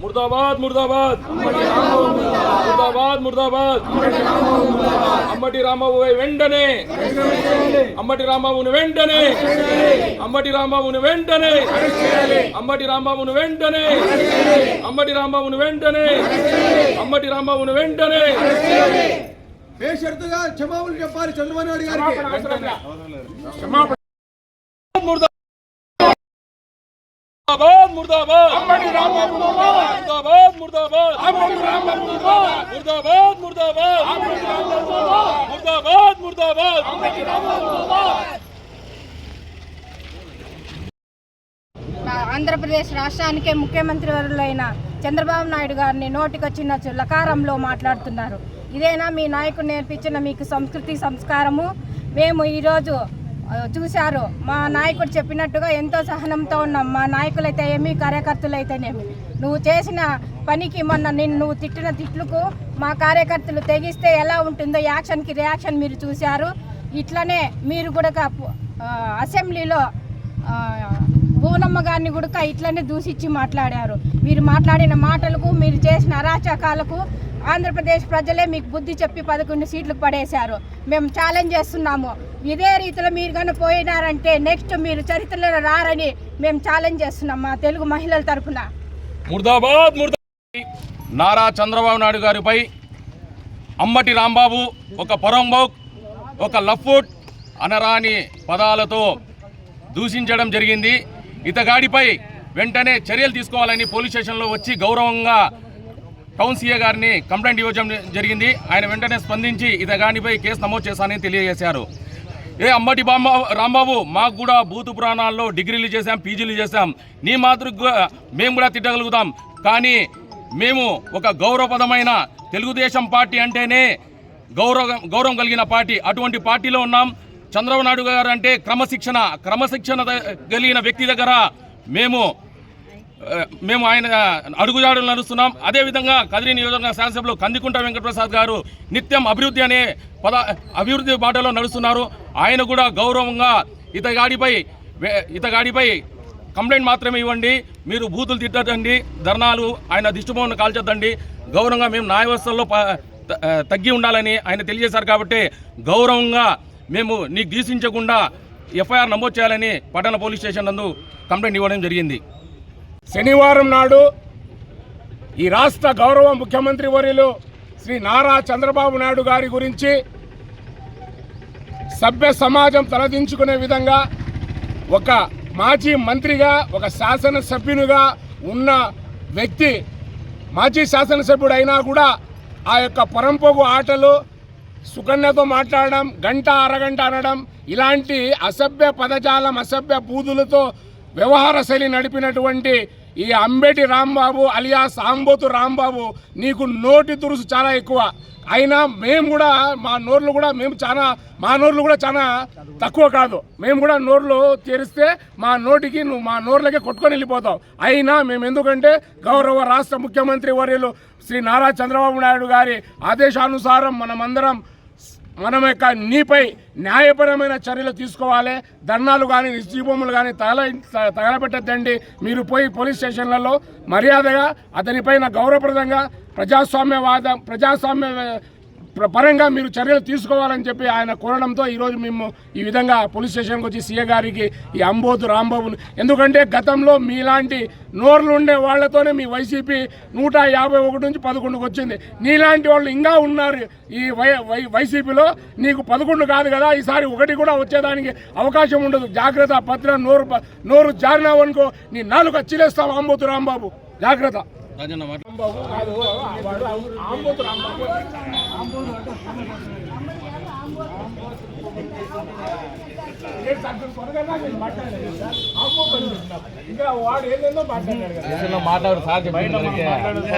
ముర్దాబాద్ ముర్దాబాద్ ముర్దాబాద్ ముర్దాబాద్ అమ్మటి రాంబాబు వెంటనే అమ్మటి రాంబాబుని వెంటనే అమ్మటి రాంబాబుని వెంటనే అమ్మటి రాంబాబుని వెంటనే అమ్మటి రాంబాబుని వెంటనే అమ్మటి రాంబాబుని వెంటనే బేషరతుగా క్షమాపణ చెప్పాలి చంద్రబాబు నాయుడు గారికి ముర్దాబాద్ ముర్దాబాద్. అమ్మటి రాంబాబు ముర్దాబాద్. ముర్దాబాద్ ముర్దాబాద్. నా- ఆంధ్రప్రదేశ్ రాష్ట్రానికే ముఖ్యమంత్రి వర్యులైన చంద్రబాబు నాయుడు గారిని నోటికొచ్చిన లకారంలో మాట్లాడుతున్నారు. ఇదేనా మీ నాయకుడు నేర్పించిన మీకు సంస్కృతి సంస్కారము? మేము ఈరోజు చూశారు. మా నాయకుడు చెప్పినట్టుగా ఎంతో సహనంతో ఉన్నాం. మా నాయకులైతే ఏమి కార్యకర్తలైతేనేమి. నువ్వు చేసిన పనికి మొన్న నిన్ను నువ్వు తిట్టిన తిట్లకు మా కార్యకర్తలు తెగిస్తే ఎలా ఉంటుందో యాక్షన్కి రియాక్షన్ మీరు చూశారు. ఇట్లనే మీరు కూడా అసెంబ్లీలో ఆ, భువనమ్మ గారిని కూడా ఇట్లనే దూషించి మాట్లాడారు. మీరు మాట్లాడిన మాటలకు మీరు చేసిన అరాచకాలకు ఆంధ్రప్రదేశ్ ప్రజలే మీకు బుద్ధి చెప్పి పదకొండు సీట్లు పడేశారు. మేము ఛాలెంజ్ చేస్తున్నాము. ఇదే రీతిలో మీరు కనుక పోయినారంటే నెక్స్ట్ మీరు చరిత్రలో రారని మేము ఛాలెంజ్ చేస్తున్నాం మా తెలుగు మహిళల తరఫున ముర్దాబాద్ నారా చంద్రబాబు నాయుడు గారిపై అమ్మటి రాంబాబు ఒక పొరంబోక్ ఒక లఫ్ఫుట్ అనరాని పదాలతో దూషించడం జరిగింది. ఇతగాడిపై వెంటనే చర్యలు తీసుకోవాలని పోలీస్ స్టేషన్లో వచ్చి గౌరవంగా టౌన్ సీఏ గారిని కంప్లైంట్ ఇవ్వడం జరిగింది. ఆయన వెంటనే స్పందించి ఇతగానిపై కేసు నమోదు చేశానని తెలియజేశారు. ఏ అమ్మటి బామ్మ రాంబాబు మాకు కూడా భూతు పురాణాల్లో డిగ్రీలు చేశాం పీజీలు చేశాం. నీ మాతృగా మేము కూడా తిట్టగలుగుతాం. కానీ మేము ఒక గౌరవపదమైన తెలుగుదేశం పార్టీ అంటేనే గౌరవ గౌరవం కలిగిన పార్టీ. అటువంటి పార్టీలో ఉన్నాం. చంద్రబాబు నాయుడు గారు అంటే క్రమశిక్షణ క్రమశిక్షణ కలిగిన వ్యక్తి దగ్గర మేము మేము ఆయన అడుగుజాడులు నడుస్తున్నాం. అదేవిధంగా కదిరి నియోజకవర్గ శాసనసభలో కందికుంట వెంకటప్రసాద్ గారు నిత్యం అభివృద్ధి అనే పద అభివృద్ధి బాటలో నడుస్తున్నారు. ఆయన కూడా గౌరవంగా ఇతగాడిపై ఇతగాడిపై కంప్లైంట్ మాత్రమే ఇవ్వండి. మీరు బూతులు తిట్టదండి ధర్నాలు ఆయన దిష్టిబొమ్మను కాల్చొద్దండి. గౌరవంగా మేము న్యాయవ్యవస్థల్లో ప- తగ్గి ఉండాలని ఆయన తెలియజేశారు కాబట్టి గౌరవంగా మేము నీకు గీసించకుండా ఎఫ్ఐఆర్ నమోదు చేయాలని పట్టణ పోలీస్ స్టేషన్ నందు కంప్లైంట్ ఇవ్వడం జరిగింది. శనివారం నాడు ఈ రాష్ట్ర గౌరవ ముఖ్యమంత్రి వర్యులు శ్రీ నారా చంద్రబాబు నాయుడు గారి గురించి సభ్య సమాజం తలదించుకునే విధంగా ఒక మాజీ మంత్రిగా ఒక శాసనసభ్యునిగా ఉన్న వ్యక్తి మాజీ శాసనసభ్యుడు అయినా కూడా ఆ యొక్క పరంపోగు ఆటలు సుకన్యతో మాట్లాడడం గంట అరగంట అనడం ఇలాంటి అసభ్య పదజాలం అసభ్య బూదులతో వ్యవహార శైలి నడిపినటువంటి ఈ అంబేటి రాంబాబు అలియా సాంబోతు రాంబాబు నీకు నోటి తురుసు చాలా ఎక్కువ. అయినా మేము కూడా మా నోర్లు కూడా మేము చాలా మా నోర్లు కూడా చాలా తక్కువ కాదు. మేము కూడా నోర్లు తెరిస్తే మా నోటికి నువ్వు మా నోర్లకే కొట్టుకొని వెళ్ళిపోతావు. అయినా మేము ఎందుకంటే గౌరవ రాష్ట్ర ముఖ్యమంత్రి వర్యులు శ్రీ నారా చంద్రబాబు నాయుడు గారి ఆదేశానుసారం మనమందరం మనం యొక్క నీపై న్యాయపరమైన చర్యలు తీసుకోవాలి. ధర్నాలు కానీ నిశ్చీబొమ్మలు కానీ తగల తగలబెట్టద్దండి. మీరు పోయి పోలీస్ స్టేషన్లలో మర్యాదగా అతనిపైన గౌరవప్రదంగా ప్రజాస్వామ్యవాదం ప్రజాస్వామ్య పరంగా మీరు చర్యలు తీసుకోవాలని చెప్పి ఆయన కోరడంతో ఈరోజు మేము ఈ విధంగా పోలీస్ స్టేషన్కి వచ్చి సీఏ గారికి ఈ అంబోతు రాంబాబుని ఎందుకంటే గతంలో మీలాంటి నోర్లు ఉండే వాళ్ళతోనే మీ వైసీపీ నూట యాభై ఒకటి నుంచి పదకొండుకి వచ్చింది. నీలాంటి వాళ్ళు ఇంకా ఉన్నారు ఈ వై వై వైసీపీలో. నీకు పదకొండు కాదు కదా ఈసారి ఒకటి కూడా వచ్చేదానికి అవకాశం ఉండదు. జాగ్రత్త పత్ర నోరు నోరు జారినావనుకో నీ నాలుగు అచ్చిలేస్తావు అంబోతు రాంబాబు. జాగ్రత్త. ఇంకా వాడు ఏదేందో మాట్లాడాడు కదా. మాట్లాడు సార్